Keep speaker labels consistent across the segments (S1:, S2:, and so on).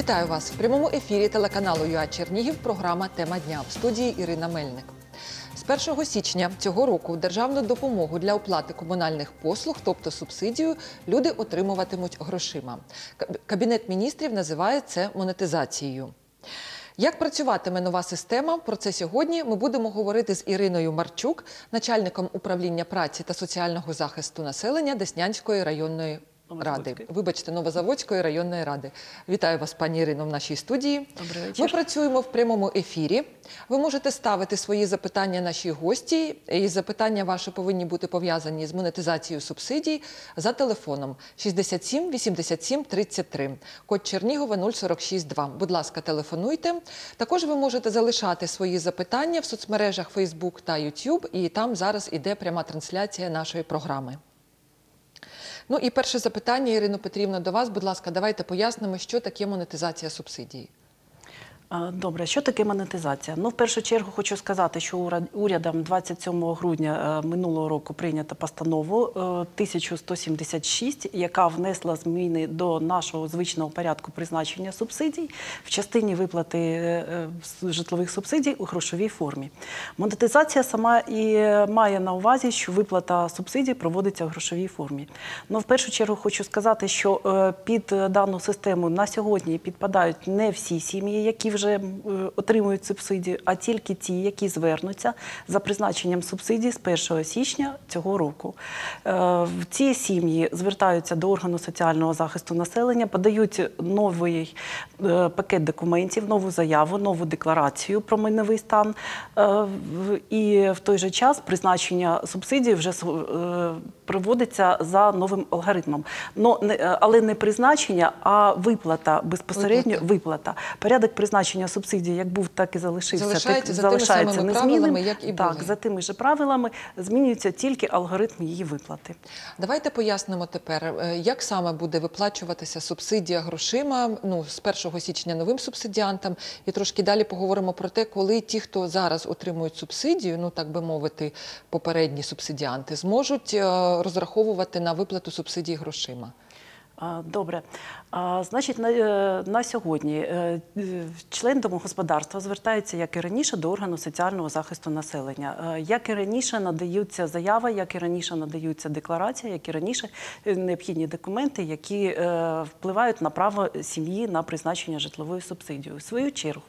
S1: Вітаю вас в прямому ефірі телеканалу ЮА Чернігів. Програма Тема дня в студії Ірина Мельник. З 1 січня цього року державну допомогу для оплати комунальних послуг, тобто субсидію, люди отримуватимуть грошима. Кабінет міністрів називає це монетизацією. Як працюватиме нова система? Про це сьогодні ми будемо говорити з Іриною Марчук, начальником управління праці та соціального захисту населення Деснянської районної ради. Вибачте, Новозаводської районної ради. Вітаю вас, пані Ірино, в нашій студії.
S2: Добрий
S1: Ми працюємо в прямому ефірі. Ви можете ставити свої запитання нашій гості, і запитання ваші повинні бути пов'язані з монетизацією субсидій за телефоном 67 87 33, код Чернігова 046 2. Будь ласка, телефонуйте. Також ви можете залишати свої запитання в соцмережах Facebook та YouTube, і там зараз іде пряма трансляція нашої програми. Ну і перше запитання, Ірино Петрівна, до вас. Будь ласка, давайте пояснимо, що таке монетизація субсидій.
S2: Добре, що таке монетизація? Ну, в першу чергу хочу сказати, що урядом 27 грудня е, минулого року прийнята постанову е, 1176, яка внесла зміни до нашого звичного порядку призначення субсидій в частині виплати е, е, житлових субсидій у грошовій формі. Монетизація сама і е, має на увазі, що виплата субсидій проводиться в грошовій формі. Ну, в першу чергу хочу сказати, що е, під е, дану систему на сьогодні підпадають не всі сім'ї, які вже м, е, отримують субсидію, а тільки ті, які звернуться за призначенням субсидій з 1 січня цього року. Е, В ці сім'ї звертаються до органу соціального захисту населення, подають новий е, пакет документів, нову заяву, нову декларацію про майновий стан. І в той же час призначення субсидій вже проводиться за новим алгоритмом. Но не, е, але не призначення, а виплата безпосередньо
S1: Виплата.
S2: виплата. Порядок призначення субсидій як був, так і залишився.
S1: Залишається
S2: так,
S1: за тими самими правилами, як і
S2: так,
S1: були.
S2: за тими ж правилами змінюється тільки алгоритм її виплати.
S1: Давайте пояснимо тепер, е, як саме буде виплачуватися субсидія грошима ну, з 1 січня новим субсидіантам, і трошки далі поговоримо про те, коли ті, хто зараз отримують субсидію, ну так би мовити, попередні субсидіанти, зможуть е, розраховувати на виплату субсидій грошима.
S2: Добре. А, Значить, на, е, на сьогодні е, е, член домогосподарства звертається, як і раніше, до органу соціального захисту населення. Як і раніше надаються заяви, як і раніше надаються декларації, як і раніше необхідні документи, які впливають на право сім'ї на призначення житлової субсидії. У свою чергу,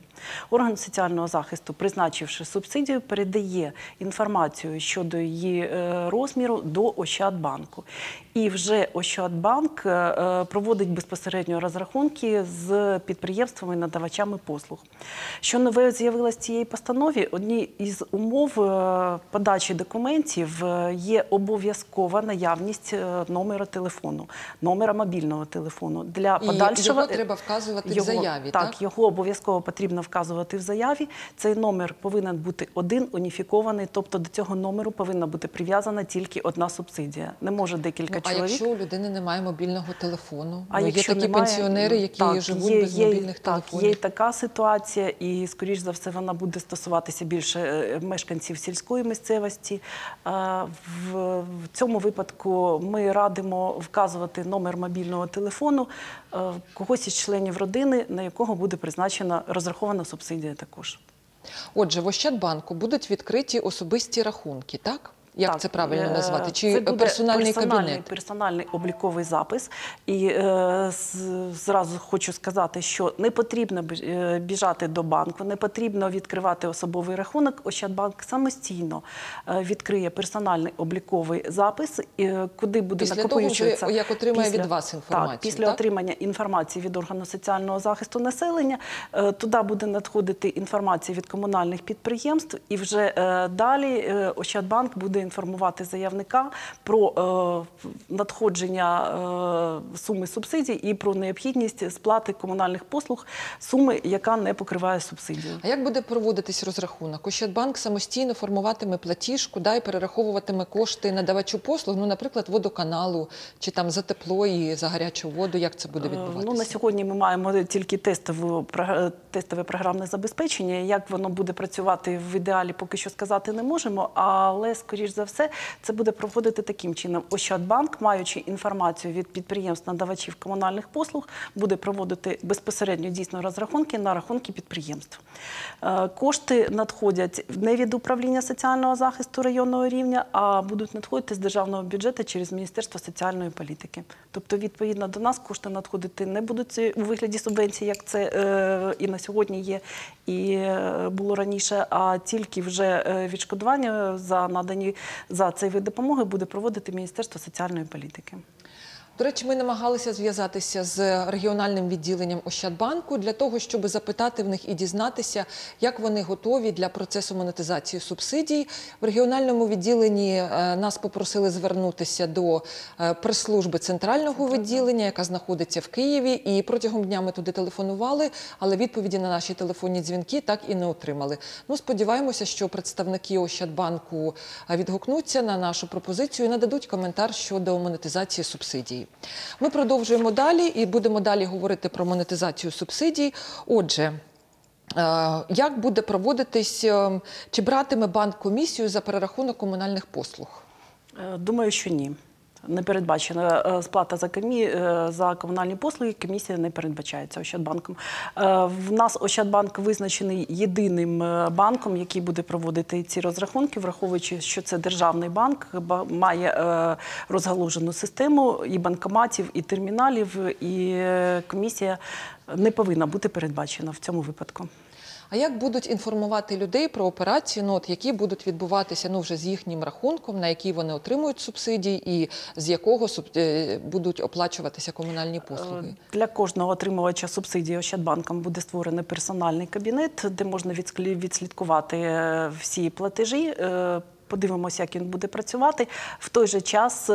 S2: орган соціального захисту, призначивши субсидію, передає інформацію щодо її розміру до Ощадбанку. І вже Ощадбанк проводить безпосередньо розрахунки з підприємствами надавачами послуг. Що нове з'явилось в цій постанові? Одні із умов е, подачі документів е, є обов'язкова наявність е, номера телефону, номера мобільного телефону для
S1: І
S2: подальшого
S1: його треба вказувати в заяві,
S2: так,
S1: так?
S2: його обов'язково потрібно вказувати в заяві. Цей номер повинен бути один уніфікований, тобто до цього номеру повинна бути прив'язана тільки одна субсидія. Не може декілька
S1: Ну, а
S2: чоловік.
S1: якщо у людини немає мобільного телефону,
S2: А
S1: ну, є
S2: якщо
S1: такі
S2: немає,
S1: пенсіонери, які
S2: так,
S1: живуть
S2: є,
S1: без
S2: є,
S1: мобільних
S2: так,
S1: телефонів.
S2: Є така ситуація, і скоріш за все вона буде стосуватися більше е, мешканців сільської місцевості. В, в цьому випадку ми радимо вказувати номер мобільного телефону е, когось із членів родини, на якого буде призначена розрахована субсидія також.
S1: Отже, в Ощадбанку будуть відкриті особисті рахунки, так? Як
S2: Так,
S1: це правильно
S2: е,
S1: назвати? Чи
S2: це буде
S1: персональний
S2: персональний,
S1: кабінет?
S2: персональний обліковий запис. І е, зразу хочу сказати, що не потрібно е, біжати до банку, не потрібно відкривати особовий рахунок. Ощадбанк самостійно е, відкриє персональний обліковий запис, куди буде
S1: Після
S2: накопичуватися
S1: вже як отримає від вас інформацію,
S2: Так, після
S1: так?
S2: отримання інформації від органу соціального захисту населення е, туди буде надходити інформація від комунальних підприємств, і вже е, далі Ощадбанк буде інформувати заявника про е, надходження е, суми субсидій і про необхідність сплати комунальних послуг суми, яка не покриває субсидію.
S1: А як буде проводитись розрахунок? Ощадбанк самостійно формуватиме платіжку, да, і перераховуватиме кошти надавачу послуг, ну, наприклад, водоканалу, чи там за тепло і за гарячу воду. Як це буде
S2: Е,
S1: відбуватися?
S2: Ну, на сьогодні ми маємо тільки тестову, тестове програмне забезпечення. Як воно буде працювати в ідеалі, поки що сказати не можемо, але, скоріш за все, це буде проводити таким чином. Ощадбанк, маючи інформацію від підприємств надавачів комунальних послуг, буде проводити безпосередньо дійсно розрахунки на рахунки підприємств. Е, Кошти надходять не від управління соціального захисту районного рівня, а будуть надходити з державного бюджету через Міністерство соціальної політики. Тобто, відповідно до нас кошти надходити не будуть у вигляді субвенцій, як це е, і на сьогодні є, і е, було раніше, а тільки вже відшкодування за надані за цей вид допомоги буде проводити Міністерство соціальної політики.
S1: До речі, ми намагалися зв'язатися з регіональним відділенням Ощадбанку для того, щоб запитати в них і дізнатися, як вони готові для процесу монетизації субсидій. В регіональному відділенні е, нас попросили звернутися до е, прес-служби центрального відділення, яка знаходиться в Києві. І протягом дня ми туди телефонували, але відповіді на наші телефонні дзвінки так і не отримали. Ну, сподіваємося, що представники Ощадбанку е, відгукнуться на нашу пропозицію і нададуть коментар щодо монетизації субсидій. Ми продовжуємо далі і будемо далі говорити про монетизацію субсидій. Отже, е, як буде проводитись, е, чи братиме банк комісію за перерахунок комунальних послуг?
S2: Е, Думаю, що ні. Не передбачена е, сплата за комі... е, за комунальні послуги. Комісія не передбачається Ощадбанком. Е, В нас Ощадбанк визначений єдиним банком, який буде проводити ці розрахунки, враховуючи, що це державний банк, ба- має розгалужену систему і банкоматів, і терміналів, і комісія не повинна бути передбачена в цьому випадку.
S1: А як будуть інформувати людей про операції, ну, от, які будуть відбуватися ну, вже з їхнім рахунком, на який вони отримують субсидії, і з якого е, будуть оплачуватися комунальні послуги?
S2: Е, Для кожного отримувача субсидії Ощадбанком буде створений персональний кабінет, де можна відслідкувати е, всі платежі. Подивимося, як він буде працювати. В той же час е,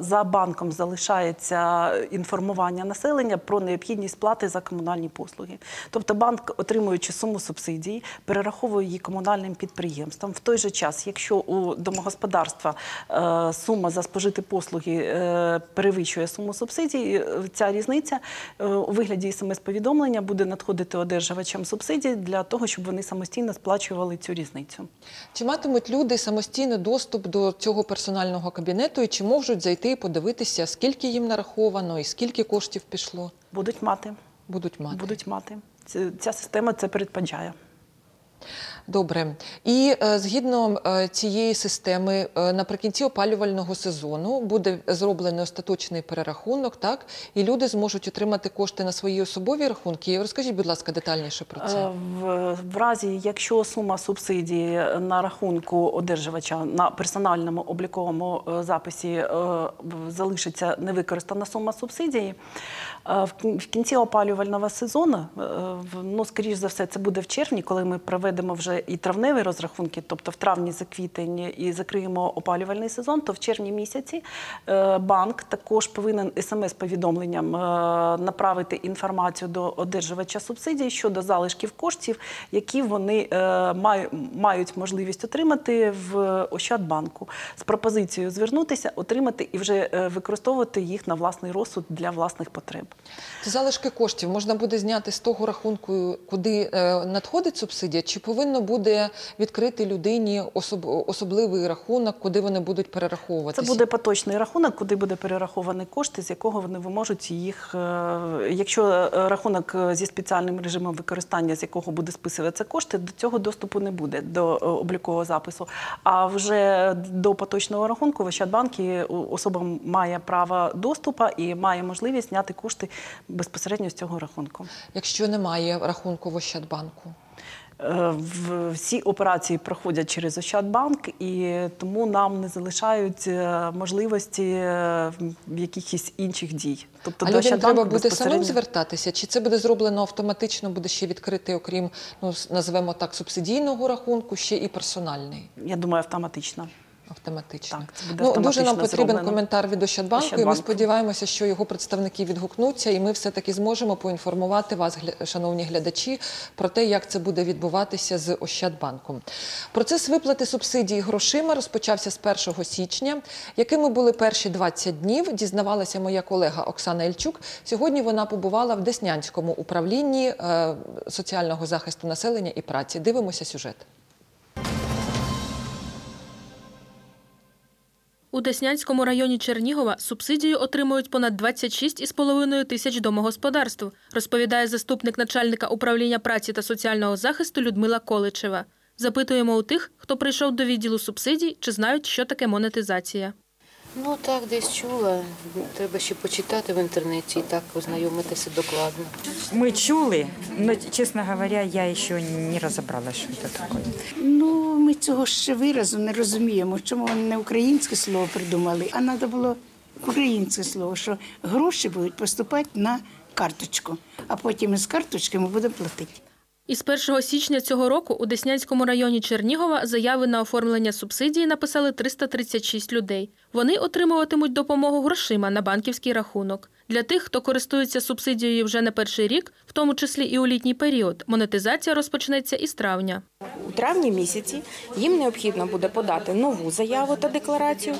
S2: за банком залишається інформування населення про необхідність сплати за комунальні послуги. Тобто банк, отримуючи суму субсидій, перераховує її комунальним підприємствам. В той же час, якщо у домогосподарства е, сума за спожиті послуги е, перевищує суму субсидій, ця різниця у вигляді смс-повідомлення буде надходити одержувачам субсидій для того, щоб вони самостійно сплачували цю різницю.
S1: Чи матимуть люди самостійний доступ до цього персонального кабінету і чи можуть зайти і подивитися, скільки їм нараховано і скільки коштів пішло?
S2: Будуть мати.
S1: Будуть мати.
S2: Будуть мати. Ця система це передбачає.
S1: Добре. І е, згідно е, цієї системи, е, наприкінці опалювального сезону буде зроблений остаточний перерахунок, так? І люди зможуть отримати кошти на свої особові рахунки. Розкажіть, будь ласка, детальніше про це.
S2: В, разі, якщо сума субсидії на рахунку одержувача на персональному обліковому записі залишиться невикористана сума субсидії, в кін- в кінці опалювального сезону, е, ну, скоріш за все, це буде в червні, коли ми проведемо вже і травневі розрахунки, тобто в травні за квітень і закриємо опалювальний сезон, то в червні місяці е, банк також повинен смс-повідомленням е, направити інформацію до одержувача субсидій щодо залишків коштів, які вони мають можливість отримати в Ощадбанку з пропозицією звернутися, отримати і вже використовувати їх на власний розсуд для власних потреб.
S1: Залишки коштів можна буде зняти з того рахунку, куди е, надходить субсидія, чи повинно буде відкрити людині особ- особливий рахунок, куди вони будуть перераховуватися?
S2: Це буде поточний рахунок, куди буде перераховані кошти, з якого вони можуть їх, е, якщо е, рахунок зі спеціальним режимом використання, з якого буде списуватися кошти, до цього доступу не буде до облікового запису. А вже до поточного рахунку в Ощадбанкі особа має право доступу і має можливість зняти кошти безпосередньо з цього рахунку.
S1: Якщо немає рахунку в Ощадбанку?
S2: Е, Всі операції проходять через Ощадбанк, і тому нам не залишають е, можливості е, якихось інших дій. Тобто
S1: а
S2: до
S1: людям треба буде самим звертатися? Чи це буде зроблено автоматично, буде ще відкритий, окрім, ну, називемо так, субсидійного рахунку, ще і персональний?
S2: Я думаю, автоматично.
S1: Автоматично.
S2: Так, це буде
S1: ну, дуже нам потрібен
S2: зроблено.
S1: коментар від Ощадбанку, і ми сподіваємося, що його представники відгукнуться, і ми все-таки зможемо поінформувати вас, шановні глядачі, про те, як це буде відбуватися з Ощадбанком. Процес виплати субсидій грошима розпочався з 1 січня. Якими були перші 20 днів, дізнавалася моя колега Оксана Ільчук. Сьогодні вона побувала в Деснянському управлінні е, соціального захисту населення і праці. Дивимося сюжет.
S3: У Деснянському районі Чернігова субсидію отримують понад 26,5 тисяч домогосподарств, розповідає заступник начальника управління праці та соціального захисту Людмила Количева. Запитуємо у тих, хто прийшов до відділу субсидій, чи знають, що таке монетизація.
S4: Ну так, десь чула. Треба ще почитати в інтернеті і так ознайомитися докладно.
S5: Мы чули, но, честно говоря, я еще не разобралась, что это такое.
S6: Ну, ми цього ще виразу не розуміємо, чому вони не українське слово придумали, а треба було українське слово, що гроші будуть поступати на карточку, а потім із карточки ми будемо платити.
S3: Із 1 січня цього року у Деснянському районі Чернігова заяви на оформлення субсидії написали 336 людей. Вони отримуватимуть допомогу грошима на банківський рахунок. Для тих, хто користується субсидією вже не перший рік, в тому числі і у літній період, монетизація розпочнеться із травня.
S7: У травні місяці їм необхідно буде подати нову заяву та декларацію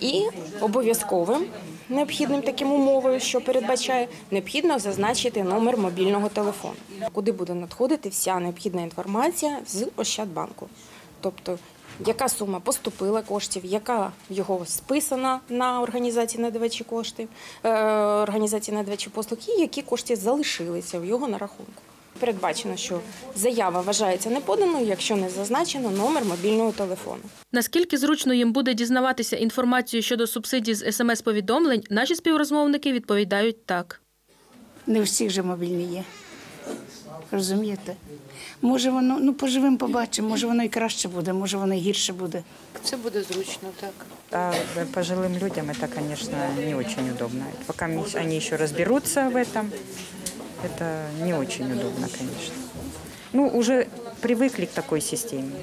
S7: і обов'язковим необхідним таким умовою, що передбачає, необхідно зазначити номер мобільного телефону, куди буде надходити вся необхідна інформація з Ощадбанку. Тобто, яка сума поступила коштів, яка його списана на організації надавачі коштів, е, організації надавачі послуг, і які кошти залишилися в його на рахунку. Передбачено, що заява вважається неподаною, якщо не зазначено номер мобільного телефону.
S3: Наскільки зручно їм буде дізнаватися інформацію щодо субсидій з смс-повідомлень, наші співрозмовники відповідають так.
S6: Не у всіх же мобільні є. Розумієте? Може воно, ну поживемо, побачимо, може воно і краще буде, може воно і гірше буде.
S4: Це буде зручно, так.
S5: А пожилым людям это, конечно, не очень удобно. Пока ми- они еще разберутся в этом, это не очень удобно, конечно. Ну, уже привыкли к такой системе.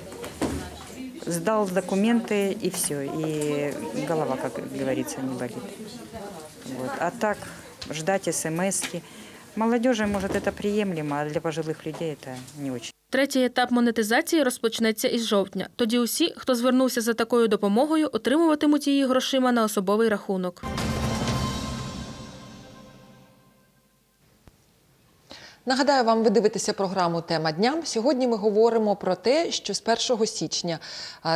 S5: Сдал документы и все, и голова, как говорится, не болит. Вот. А так ждать смс -ки. Молодежи, может, это приемлемо, а для пожилых людей это не очень.
S3: Третій етап монетизації розпочнеться із жовтня. Тоді усі, хто звернувся за такою допомогою, отримуватимуть її грошима на особовий рахунок.
S1: Нагадаю вам, ви дивитеся програму Тема дня. Сьогодні ми говоримо про те, що з 1 січня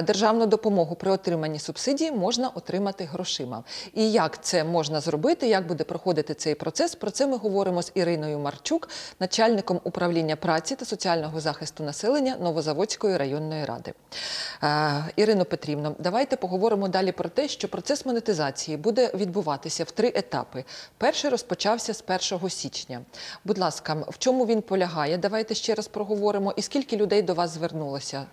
S1: державну допомогу при отриманні субсидії можна отримати грошима. І як це можна зробити, як буде проходити цей процес? Про це ми говоримо з Іриною Марчук, начальником управління праці та соціального захисту населення Новозаводської районної ради. Ірино Петрівно, давайте поговоримо далі про те, що процес монетизації буде відбуватися в три етапи. Перший розпочався з 1 січня. Будь ласка, в чому він полягає? Давайте ще раз проговоримо. І скільки людей до вас звернулося?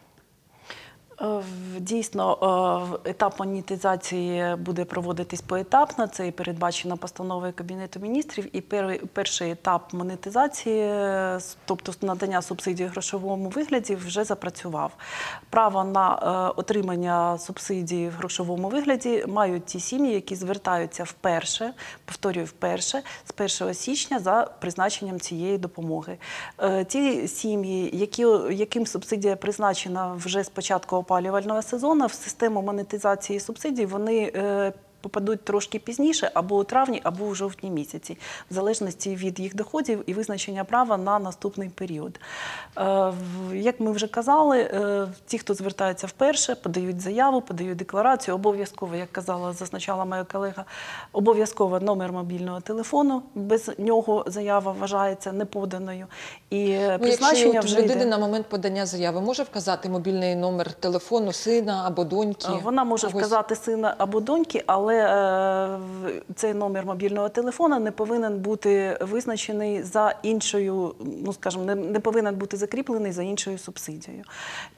S2: Е, Дійсно, е, етап монетизації буде проводитись поетапно. Це і передбачено постановою Кабінету міністрів. І пер- перший етап монетизації, е, тобто надання субсидій в грошовому вигляді, вже запрацював. Право на отримання субсидій в грошовому вигляді мають ті сім'ї, які звертаються вперше, повторюю, вперше з 1 січня за призначенням цієї допомоги. Ті сім'ї, яким субсидія призначена вже з початку опалювального сезону, в систему монетизації субсидій вони е, попадуть трошки пізніше, або у травні, або у жовтні місяці, в залежності від їх доходів і визначення права на наступний період. Е, Як ми вже казали, е, ті, хто звертається вперше, подають заяву, подають декларацію. Обов'язково, як казала, зазначала моя колега, обов'язково номер мобільного телефону. Без нього заява вважається неподаною. І
S1: Ну,
S2: призначення
S1: от
S2: вже
S1: людина
S2: йде.
S1: на момент подання заяви може вказати мобільний номер телефону сина або доньки?
S2: Е, Вона може вказати сина або доньки, але е, цей номер мобільного телефона не повинен бути визначений за іншою, ну скажімо, не, не повинен бути закріплений за іншою субсидією.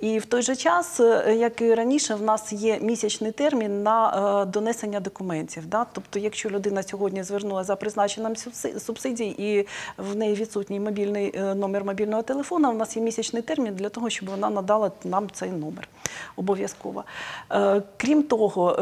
S2: І в той же час, е, як і раніше, в нас є місячний термін на е, донесення документів. Да? Тобто, якщо людина сьогодні звернула за призначенням субсидій і в неї відсутній мобільний номер мобільного телефона, у нас є місячний термін для того, щоб вона надала нам цей номер обов'язково. Крім того,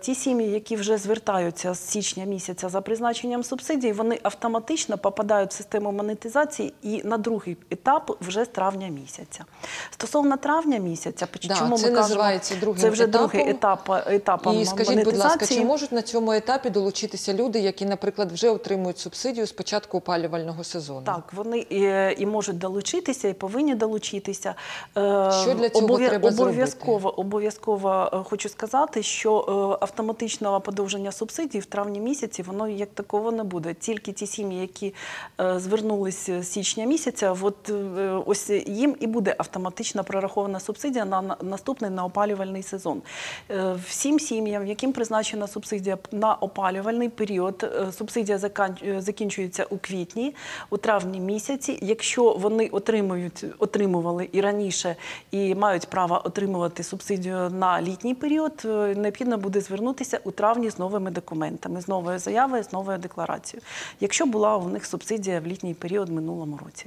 S2: ті сім'ї, які які вже звертаються з січня місяця за призначенням субсидій, вони автоматично попадають в систему монетизації і на другий етап вже з травня місяця. Стосовно травня місяця,
S1: Да,
S2: чому
S1: це
S2: ми кажемо,
S1: називається другим
S2: це вже
S1: етапом.
S2: другий етап етапом
S1: І скажіть, будь ласка, чи можуть на цьому етапі долучитися люди, які, наприклад, вже отримують субсидію з початку опалювального сезону?
S2: Так, вони і, і можуть долучитися, і повинні долучитися. Е,
S1: Що для цього треба зробити?
S2: обов'язково, обов'язково е, хочу сказати, що е, автоматичного подовження субсидій в травні місяці воно як такого не буде. Тільки ті сім'ї, які е, звернулися з січня місяця, от е, ось їм і буде автоматично прорахована субсидія на, на наступний на опалювальний сезон. Е, всім сім'ям, яким призначена субсидія на опалювальний період, е, субсидія е, закінчується у квітні, у травні місяці. Якщо вони отримують, отримували і раніше і мають право отримувати субсидію на літній період, е, необхідно буде звернутися у травні з новими документами, з новою заявою, з новою декларацією. Якщо була у них субсидія в літній період минулому році.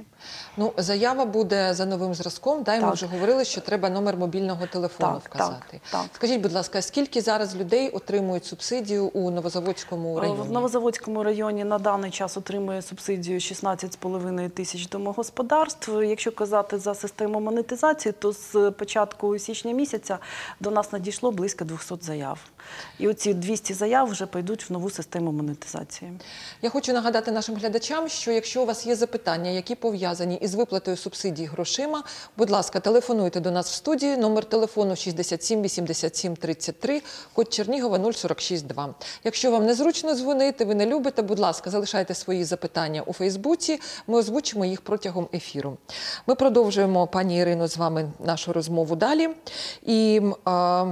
S1: Ну, заява буде за новим зразком. Да, і ми вже говорили, що треба номер мобільного телефону
S2: Так,
S1: вказати.
S2: так, так.
S1: Скажіть, будь ласка, скільки зараз людей отримують субсидію у Новозаводському районі?
S2: Е, В Новозаводському районі на даний час отримує субсидію 16,5 тисяч домогосподарств. Якщо казати за систему монетизації, то з початку січня місяця до нас надійшло близько 200 заяв. І оці 200 заяв вже пойдуть в нову систему монетизації.
S1: Я хочу нагадати нашим глядачам, що якщо у вас є запитання, які пов'язані із виплатою субсидій грошима, будь ласка, телефонуйте до нас в студію. Номер телефону 67 87 33, код Чернігова 0462. Якщо вам незручно дзвонити, ви не любите, будь ласка, залишайте свої запитання у Фейсбуці. Ми озвучимо їх протягом ефіру. Ми продовжуємо, пані Ірино, з вами нашу розмову далі. І а,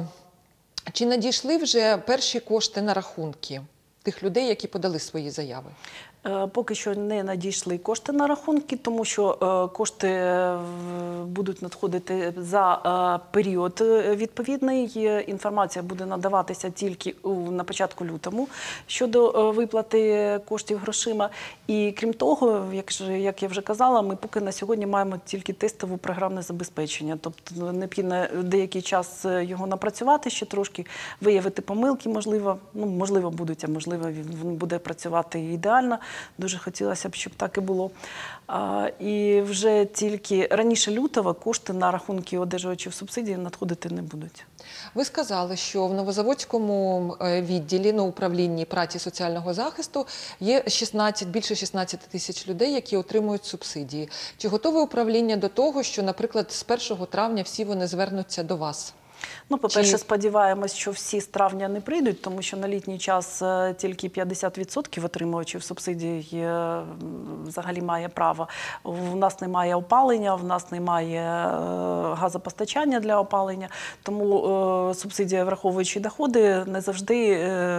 S1: чи надійшли вже перші кошти на рахунки тих людей, які подали свої заяви?
S2: Е, Поки що не надійшли кошти на рахунки, тому що е, кошти е, будуть надходити за період відповідний. Інформація буде надаватися тільки на початку лютому щодо виплати коштів грошима. І крім того, як, я вже казала, ми поки на сьогодні маємо тільки тестове програмне забезпечення. Тобто необхідно деякий час його напрацювати ще трошки, виявити помилки, можливо, ну можливо будуть, а можливо він буде працювати ідеально. Дуже хотілося б, щоб так і було. А, і вже тільки раніше лютого кошти на рахунки одержувачів субсидій надходити не будуть.
S1: Ви сказали, що в Новозаводському е, відділі на управлінні праці соціального захисту є 16, більше 16 тисяч людей, які отримують субсидії. Чи готове управління до того, що, наприклад, з 1 травня всі вони звернуться до вас?
S2: Ну, по-перше,
S1: Чи-
S2: сподіваємось, що всі з травня не прийдуть, тому що на літній час е, тільки 50% отримувачів субсидій е, взагалі має право. У нас немає опалення, в нас немає е, газопостачання для опалення, тому субсидія, враховуючи доходи, не завжди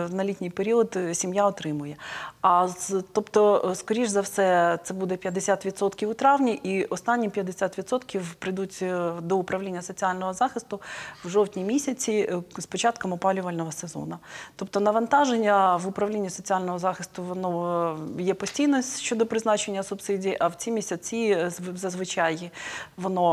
S2: на літній період сім'я отримує. А тобто, скоріш за все, це буде 50% у травні, і останні 50% прийдуть до управління соціального захисту в жовтні місяці е, з початком опалювального сезону. Тобто навантаження в управлінні соціального захисту воно е, є постійно щодо призначення субсидій, а в ці місяці е, зазвичай воно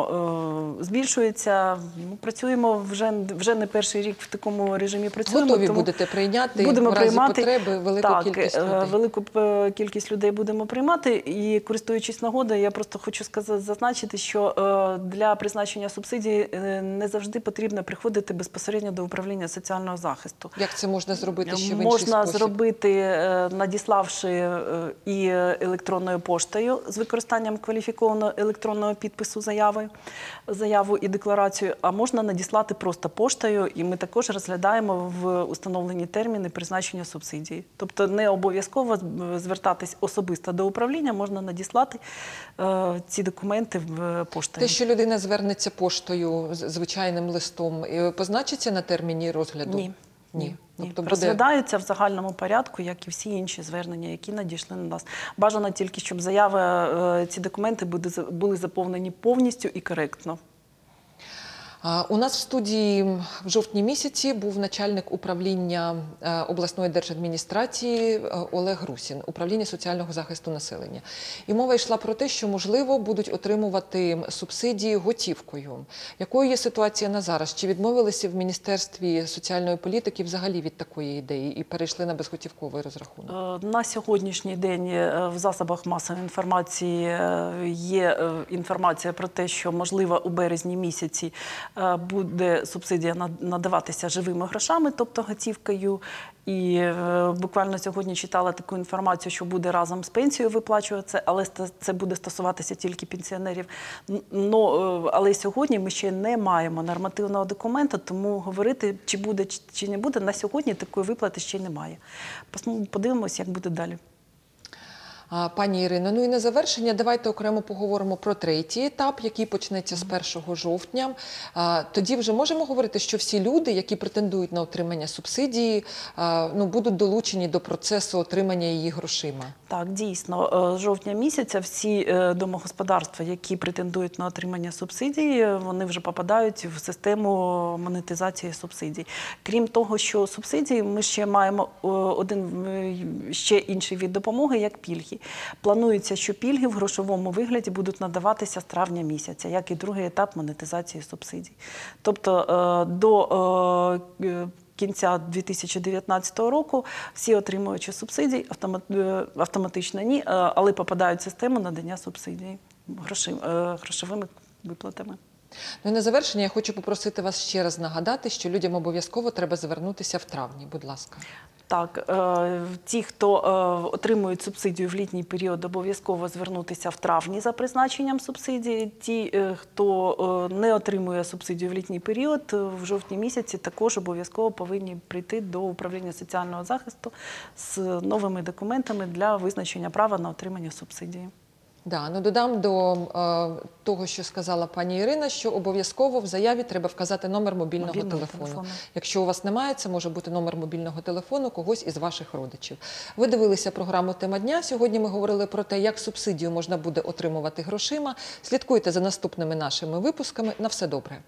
S2: е, збільшується. Ми працюємо вже, вже не перший рік в такому режимі працюємо.
S1: Готові
S2: тому
S1: будете прийняти
S2: будемо
S1: в разі
S2: приймати
S1: потреби велику
S2: так,
S1: кількість людей?
S2: велику кількість людей будемо приймати. І користуючись нагодою, я просто хочу сказати, зазначити, що е, для призначення субсидій не завжди потрібно приходити безпосередньо до управління соціального захисту.
S1: Як це можна зробити ще в інший
S2: Можна
S1: спосіб?
S2: зробити, е, надіславши е, і електронною поштою з використанням кваліфікованого електронного підпису заяви, заяву і декларацію, а можна надіслати просто поштою, і ми також розглядаємо в установлені терміни призначення субсидії. Тобто не обов'язково звертатись особисто до управління, можна надіслати е, ці документи в поштою.
S1: Те, що людина звернеться поштою звичайним листом, позначиться на терміні розгляду?
S2: Ні.
S1: Ні.
S2: Ні.
S1: Тобто буде...
S2: Розглядаються в загальному порядку, як і всі інші звернення, які надійшли на нас. Бажано тільки, щоб заяви, е, ці документи були заповнені повністю і коректно.
S1: У нас в студії в жовтні місяці був начальник управління е, обласної держадміністрації е, Олег Русін, управління соціального захисту населення. І мова йшла про те, що можливо будуть отримувати субсидії готівкою. Якою є ситуація на зараз? Чи відмовилися в міністерстві соціальної політики взагалі від такої ідеї і перейшли на безготівковий розрахунок?
S2: Е, На сьогоднішній день в засобах масової інформації є інформація про те, що можливо у березні місяці буде субсидія надаватися живими грошами, тобто готівкою. І е, буквально сьогодні читала таку інформацію, що буде разом з пенсією виплачуватися, але це буде стосуватися тільки пенсіонерів. Но, е, але сьогодні ми ще не маємо нормативного документа, тому говорити, чи буде чи- не буде, на сьогодні такої виплати ще немає. Подивимось, як буде далі.
S1: Пані Ірино, ну і на завершення давайте окремо поговоримо про третій етап, який почнеться з 1 жовтня. Тоді вже можемо говорити, що всі люди, які претендують на отримання субсидії, ну, будуть долучені до процесу отримання її грошима.
S2: Так, дійсно, е, з жовтня місяця всі е, домогосподарства, які претендують на отримання субсидій, е, вони вже попадають в систему монетизації субсидій. Крім того, що субсидії, ми ще маємо один ще інший від допомоги, як пільги. Планується, що пільги в грошовому вигляді будуть надаватися з травня місяця, як і другий етап монетизації субсидій. Тобто е, до е, е, кінця 2019 року всі отримуючи субсидій автомат- автоматично ні, але попадають в систему надання субсидій грошовими виплатами.
S1: Ну і на завершення я хочу попросити вас ще раз нагадати, що людям обов'язково треба звернутися в травні. Будь ласка.
S2: Так, е, ті, хто е, отримують субсидію в літній період, обов'язково звернутися в травні за призначенням субсидії. Ті, е, хто не отримує субсидію в літній період, в жовтні місяці також обов'язково повинні прийти до управління соціального захисту з новими документами для визначення права на отримання субсидії.
S1: Да, ну додам до е, того, що сказала пані Ірина, що обов'язково в заяві треба вказати номер мобільного,
S2: Мобільного
S1: телефону.
S2: телефону.
S1: Якщо у вас немає, це може бути номер мобільного телефону когось із ваших родичів. Ви дивилися програму Тема дня. Сьогодні ми говорили про те, як субсидію можна буде отримувати грошима. Слідкуйте за наступними нашими випусками. На все добре.